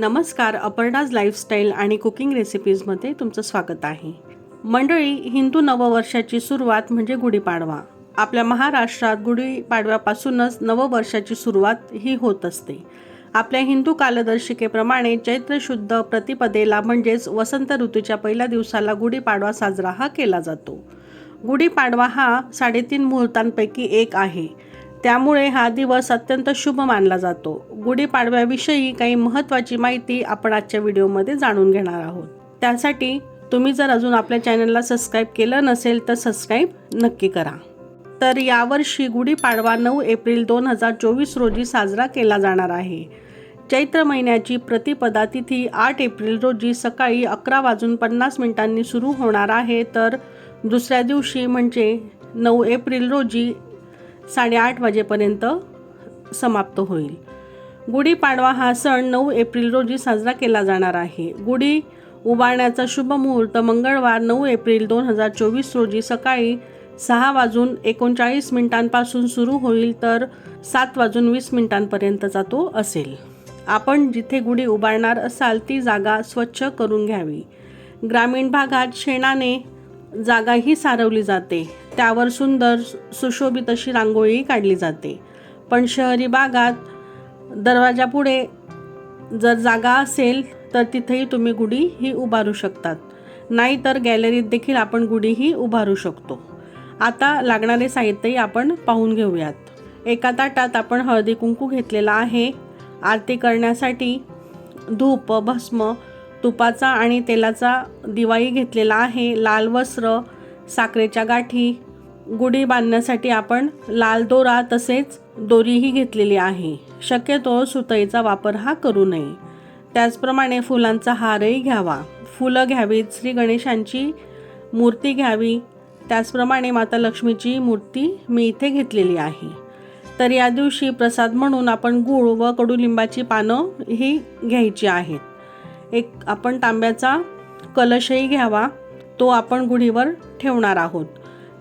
नमस्कार अपर्णाज लाईफस्टाईल आणि कुकिंग रेसिपीजमध्ये तुमचं स्वागत आहे. मंडळी हिंदू नववर्षाची सुरुवात म्हणजे गुढीपाडवा. आपल्या महाराष्ट्रात गुढीपाडव्यापासूनच नववर्षाची सुरुवात ही होत असते. आपल्या हिंदू कालदर्शिकेप्रमाणे चैत्र शुद्ध प्रतिपदेला म्हणजेच वसंत ऋतूच्या पहिल्या दिवसाला गुढीपाडवा साजरा हा केला जातो. गुढीपाडवा हा साडेतीन मुहूर्तांपैकी एक आहे. त्यामुळे हा दिवस अत्यंत शुभ मानला जातो. गुढीपाडव्याविषयी काही महत्त्वाची माहिती आपण आजच्या व्हिडिओमध्ये जाणून घेणार आहोत. त्यासाठी तुम्ही जर अजून आपल्या चॅनलला सबस्क्राईब केलं नसेल तर सबस्क्राईब नक्की करा. तर यावर्षी गुढीपाडवा नऊ एप्रिल दोन हजार चोवीस रोजी साजरा केला जाणार आहे. चैत्र महिन्याची प्रतिपदा तिथी आठ एप्रिल रोजी सकाळी अकरा वाजून पन्नास मिनिटांनी सुरू होणार आहे. तर दुसऱ्या दिवशी म्हणजे नऊ एप्रिल रोजी साडेआठ वाजेपर्यंत समाप्त होईल. गुढीपाडवा हा सण नऊ एप्रिल रोजी साजरा केला जाणार आहे. गुढी उभारण्याचा शुभ मुहूर्त मंगळवार नऊ एप्रिल दोन हजार चोवीस रोजी सकाळी सहा वाजून एकोणचाळीस मिनिटांपासून सुरू होईल तर सात वाजून वीस मिनिटांपर्यंतचा तो असेल. आपण जिथे गुढी उभारणार असाल ती जागा स्वच्छ करून घ्यावी. ग्रामीण भागात शेणाने जागाही सारवली जाते. त्यावर सुंदर सुशोभित अशी रांगोळी काढली जाते. पण शहरी भागात दरवाजापुढे जर जागा असेल तर तिथेही तुम्ही गुढी ही उभारू शकतात. नाहीतर गॅलरीत देखील आपण गुढी ही उभारू शकतो. आता लागणारे साहित्यही आपण पाहून घेऊयात. एका ताटात आपण हळदी कुंकू घेतलेला आहे. आरती करण्यासाठी धूप भस्म तुपाचा आणि तेलाचा दिवाळी घेतलेला आहे. लाल वस्त्र साखरेच्या गाठी गुढी बांधण्यासाठी आपण लाल दोरा तसेच दोरीही घेतलेली आहे. शक्यतो सुतईचा वापर हा करू नये. त्याचप्रमाणे फुलांचा हारही घ्यावा. फुलं घ्यावीत श्री गणेशांची मूर्ती घ्यावी. त्याचप्रमाणे माता लक्ष्मीची मूर्ती मी इथे घेतलेली आहे. तर या दिवशी प्रसाद म्हणून आपण गूळ व कडुलिंबाची पानं ही घ्यायची आहेत. एक आपण तांब्याचा कलशही घ्यावा. तो आपण गुढीवर ठेवणार आहोत.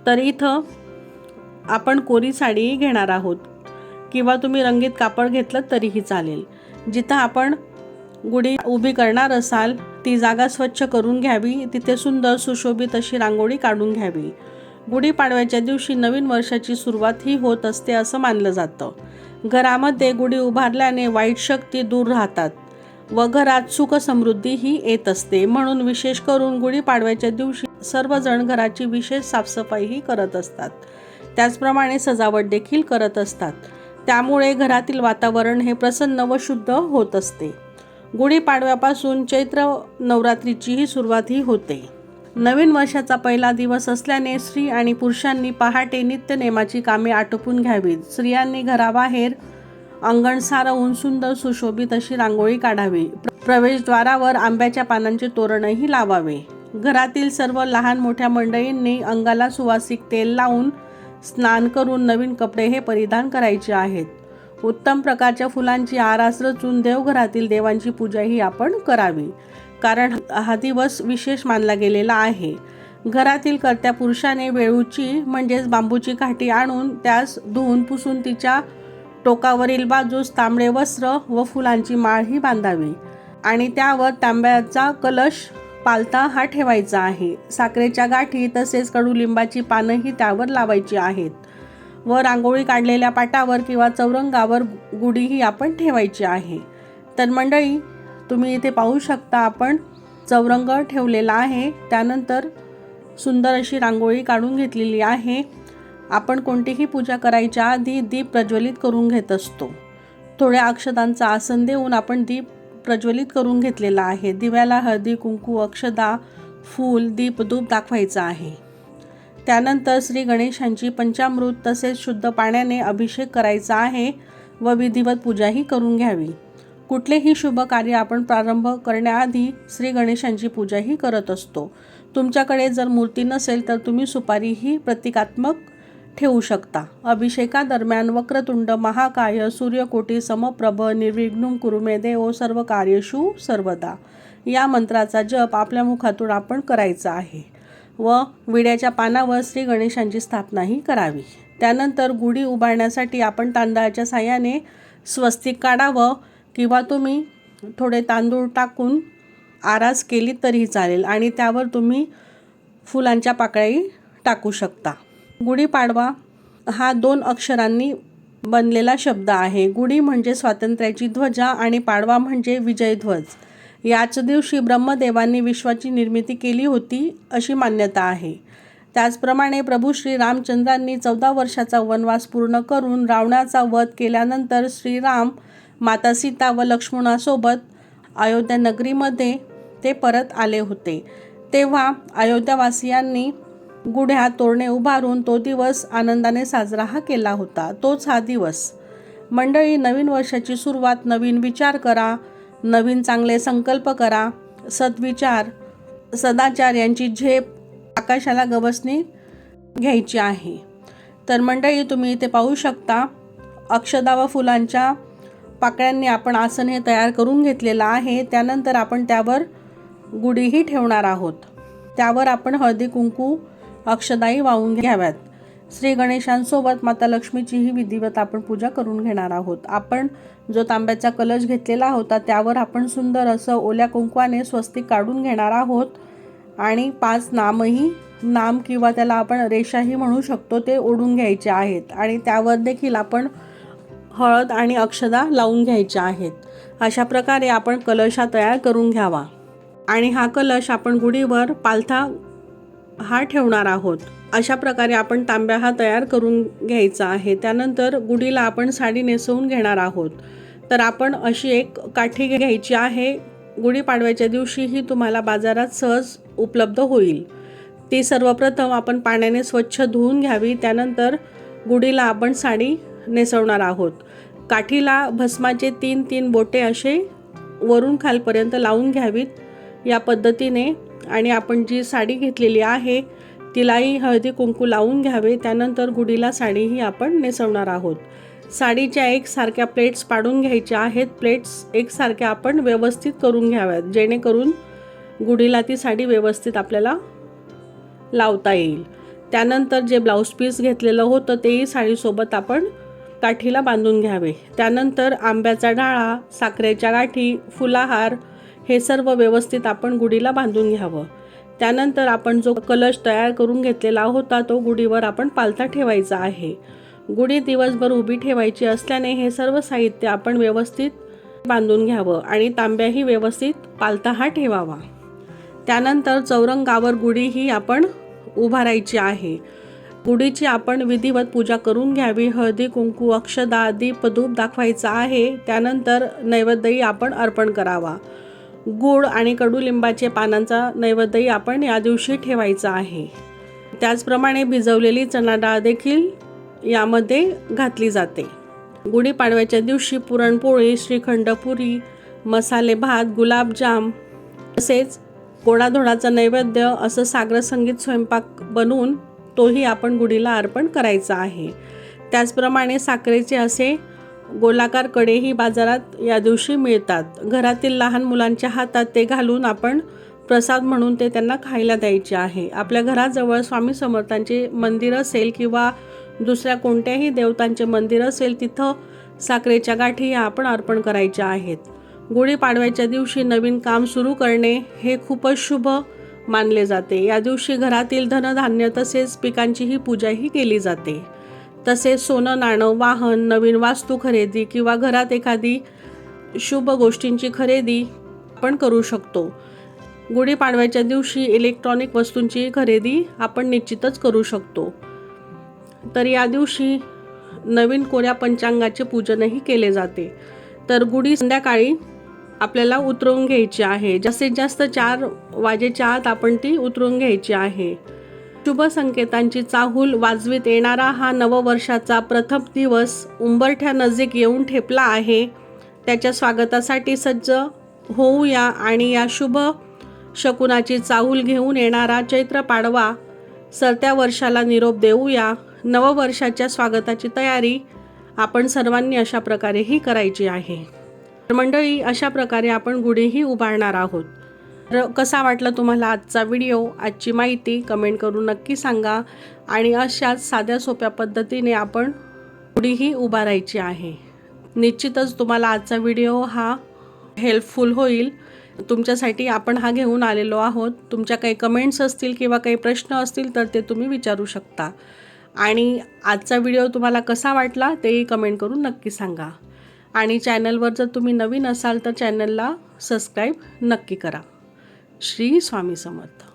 तर इथं आपण कोरी साडी घेणार आहोत. किंवा तुम्ही रंगीत कापड घेतलं तरीही चालेल. जिथं आपण गुढी उभी करणार असाल ती जागा स्वच्छ करून घ्यावी. तिथे सुंदर सुशोभित अशी रांगोळी काढून घ्यावी. गुढीपाडव्याच्या दिवशी नवीन वर्षाची सुरुवात ही होत असते असं मानलं जातं. घरामध्ये गुढी उभारल्याने वाईट शक्ती दूर राहतात व घरात सुख समृद्धी ही येत असते. म्हणून विशेष करून गुढीपाडव्याच्या दिवशी सर्वजण घराची विशेष साफसफाईही करत असतात. त्याचप्रमाणे सजावट देखील करत असतात. त्यामुळे घरातील वातावरण हे प्रसन्न व शुद्ध होत असते. गुढीपाडव्यापासून चैत्र नवरात्रीचीही सुरुवातही होते. नवीन वर्षाचा पहिला दिवस असल्याने स्त्री आणि पुरुषांनी पहाटे नित्यनेमाची कामे आटोपून घ्यावीत. स्त्रियांनी घराबाहेर अंगण सारवून सुंदर सुशोभित अशी रांगोळी काढावी. प्रवेशद्वारावर आंब्याच्या पानांचे तोरणही लावावे. घरातील सर्व लहान मोठ्या मंडळींनी अंगाला सुवासिक तेल लावून स्नान करून नवीन कपडे हे परिधान करायचे आहेत. उत्तम प्रकारच्या फुलांची आरास रचून देवघरातील देवांची पूजाही आपण करावी. कारण हा दिवस विशेष मानला गेलेला आहे. घरातील कर्त्या पुरुषाने वेळूची म्हणजेच बांबूची काठी आणून त्यास धुवून पुसून तिच्या टोकावरील बाजूस तांबडे वस्त्र व फुलांची माळही बांधावी. आणि त्यावर तांब्याचा कलश पालता हा ठेवायचा आहे. साखरेच्या गाठी तसेच कडुलिंबाची पानंही त्यावर लावायची आहेत. व रांगोळी काढलेल्या पाटावर किंवा चौरंगावर गुढीही आपण ठेवायची आहे. तर मंडळी तुम्ही इथे पाहू शकता आपण चौरंग ठेवलेला आहे. त्यानंतर सुंदर अशी रांगोळी काढून घेतलेली आहे. आपण कोणतीही पूजा करायच्या आधी दीप प्रज्वलित करून घेत असतो. थोड्या अक्षदांचा आसन देऊन आपण दीप प्रज्वलित करून घेतलेला आहे. दिव्याला हळदी कुंकू अक्षदा फूल दीपधूप दाखवायचा आहे. त्यानंतर श्री गणेशांची पंचामृत तसेच शुद्ध पाण्याने अभिषेक करायचा आहे व विधिवत पूजाही करून घ्यावी. कुठलेही शुभ कार्य आपण प्रारंभ करण्याआधी श्री गणेशांची पूजाही करत असतो. तुमच्याकडे जर मूर्ती नसेल तर तुम्ही सुपारीही प्रतिकात्मक ठेवू शकता. अभिषेकादरम्यान वक्रतुंड महाकाय सूर्यकोटी समप्रभ निर्विघ्नुम कुरुमे देव सर्व कार्यशू सर्वदा. या मंत्राचा जप आपल्या मुखातून आपण करायचा आहे. व विड्याच्या पानावर श्री गणेशांची स्थापनाही करावी. त्यानंतर गुढी उभारण्यासाठी आपण तांदळाच्या साह्याने स्वस्तिक काढावं किंवा तुम्ही थोडे तांदूळ टाकून आरास केली तरीही चालेल आणि त्यावर तुम्ही फुलांच्या पाकळ्याही टाकू शकता. गुढीपाडवा हा दोन अक्षरांनी बनलेला शब्द आहे. गुढी म्हणजे स्वातंत्र्याची ध्वजा आणि पाडवा म्हणजे विजयध्वज. याच दिवशी ब्रह्मदेवांनी विश्वाची निर्मिती केली होती अशी मान्यता आहे. त्याचप्रमाणे प्रभू श्री रामचंद्रांनी चौदा वर्षाचा वनवास पूर्ण करून रावणाचा वध केल्यानंतर श्रीराम माता सीता व लक्ष्मणासोबत अयोध्या नगरीमध्ये ते परत आले होते. तेव्हा अयोध्यावासियांनी गुढ्या तोरणे उभारून तो दिवस आनंदाने साजरा हा केला होता. तोच हा दिवस. मंडळी नवीन वर्षाची सुरुवात नवीन विचार करा नवीन चांगले संकल्प करा सद्विचार सदाचार यांची झेप आकाशाला गवसणी घ्यायची आहे. तर मंडळी तुम्ही इथे पाहू शकता अक्षदा व फुलांच्या पाकळ्यांनी आपण आसन हे तयार करून घेतलेलं आहे. त्यानंतर आपण त्यावर गुढीही ठेवणार आहोत. त्यावर आपण हळदी कुंकू अक्षदाही वाहून घ्याव्यात. श्री गणेशांसोबत माता लक्ष्मीचीही विधिवत आपण पूजा करून घेणार आहोत. आपण जो तांब्याचा कलश घेतलेला होता त्यावर आपण सुंदर असं ओल्या कुंकवाने स्वस्तिक काढून घेणार आहोत. आणि पाच नामही नाम किंवा त्याला आपण रेषाही म्हणू शकतो ते ओढून घ्यायचे आहेत. आणि त्यावर देखील आपण हळद आणि अक्षदा लावून घ्यायच्या आहेत. अशा प्रकारे आपण कलश हा तयार करून घ्यावा. आणि हा कलश आपण गुढीवर पालथा हा ठेवणार आहोत. अशा प्रकारे आपण तांब्या हा तयार करून घ्यायचा आहे. त्यानंतर गुढीला आपण साडी नेसवून घेणार आहोत. तर आपण अशी एक काठी घ्यायची आहे. गुढीपाडव्याच्या दिवशी ही तुम्हाला बाजारात सहज उपलब्ध होईल. ती सर्वप्रथम आपण पाण्याने स्वच्छ धुवून घ्यावी. त्यानंतर गुढीला आपण साडी नेसवणार आहोत. काठीला भस्माचे तीन तीन बोटे असे वरून खालपर्यंत लावून घ्यावीत. या पद्धतीने आणि आपण जी साडी घेतलेली आहे तिलाही हळदी कुंकू लावून घ्यावे त्यानंतर गुढीला साडीही आपण नेसवणार आहोत. साडीच्या एकसारख्या प्लेट्स पाडून घ्यायच्या आहेत. प्लेट्स एकसारख्या आपण व्यवस्थित करून घ्याव्यात जेणेकरून गुढीला ती साडी व्यवस्थित आपल्याला लावता येईल. त्यानंतर जे ब्लाऊज पीस घेतलेलं होतं तेही साडीसोबत आपण काठीला बांधून घ्यावे. त्यानंतर आंब्याचा डाळा साखरेच्या गाठी फुलाहार हे सर्व व्यवस्थित आपण गुढीला बांधून घ्यावं. त्यानंतर आपण जो कलश तयार करून घेतलेला होता तो गुढीवर आपण पालथा ठेवायचा आहे. गुढी दिवसभर उभी ठेवायची असल्याने हे सर्व साहित्य आपण व्यवस्थित बांधून घ्यावं आणि तांब्याही व्यवस्थित पालथा हा ठेवावा. त्यानंतर चौरंगावर गुढी ही आपण उभारायची आहे. गुढीची आपण विधिवत पूजा करून घ्यावी. हळदी कुंकू अक्षदा दीपधूप दाखवायचा आहे. त्यानंतर नैवेद्यही आपण अर्पण करावा. गूळ आणि कडुलिंबाचे पानांचा नैवेद्यही आपण या दिवशी ठेवायचा आहे. त्याचप्रमाणे भिजवलेली चणा डाळ देखील यामध्ये घातली जाते. गुढीपाडव्याच्या दिवशी पुरणपोळी श्रीखंड पुरी मसाले भात गुलाबजाम तसेच गोडाधोडाचं नैवेद्य असं सागर संगीत स्वयंपाक बनवून तोही आपण गुढीला अर्पण करायचा आहे. त्याचप्रमाणे साखरेचे असे गोलाकार कडेही बाजारात या दिवशी मिळतात. घरातील लहान मुलांच्या हातात ते घालून आपण प्रसाद म्हणून ते त्यांना खायला द्यायचे आहे. आपल्या घराजवळ स्वामी समर्थांचे मंदिर असेल किंवा दुसऱ्या कोणत्याही देवतांचे मंदिर असेल तिथं साखरेच्या गाठी या आपण अर्पण करायच्या आहेत. गुढीपाडव्याच्या दिवशी नवीन काम सुरू करणे हे खूपच शुभ मानले जाते. या दिवशी घरातील धनधान्य तसेच पिकांचीही पूजाही केली जाते. तसेच सोनं नाणं वाहन नवीन वास्तू खरेदी किंवा घरात एखादी शुभ गोष्टींची खरेदी आपण करू शकतो. गुढीपाडव्याच्या दिवशी इलेक्ट्रॉनिक वस्तूंची खरेदी आपण निश्चितच करू शकतो. तर या दिवशी नवीन कोऱ्या पंचांगाचे पूजनही केले जाते. तर गुढी संध्याकाळी आपल्याला उतरवून घ्यायची आहे. जास्तीत जास्त चार वाजेच्या आत आपण ती उतरवून घ्यायची आहे. शुभ संकेतांची चाहूल वाजवीत येणारा हा नववर्षाचा प्रथम दिवस उंबरठ्या नजीक येऊन ठेपला आहे. त्याच्या स्वागतासाठी सज्ज होऊया आणि या शुभ शकुनाची चाहूल घेऊन येणारा चैत्र पाडवा सरत्या वर्षाला निरोप देऊया. नववर्षाच्या स्वागताची तयारी आपण सर्वांनी अशा प्रकारेही करायची आहे. मंडळी अशा प्रकारे आपण गुढीही उभारणार आहोत. तर कसा वाटला तुम्हाला आजचा व्हिडिओ? आजची माहिती कमेंट करून नक्की सांगा. आणि अशाच साध्या सोप्या पद्धतीने आपण गुढीही उभारायची आहे. निश्चितच तुम्हाला आजचा व्हिडिओ हा हेल्पफुल होईल. तुमच्यासाठी आपण हा घेऊन आलेलो आहोत. तुमच्या काही कमेंट्स असतील किंवा काही प्रश्न असतील तर ते तुम्ही विचारू शकता. आणि आजचा व्हिडिओ तुम्हाला कसा वाटला तेही कमेंट करून नक्की सांगा. आणि चॅनलवर जर तुम्ही नवीन असाल तर चॅनलला सबस्क्राईब नक्की करा. श्री स्वामी समर्थ.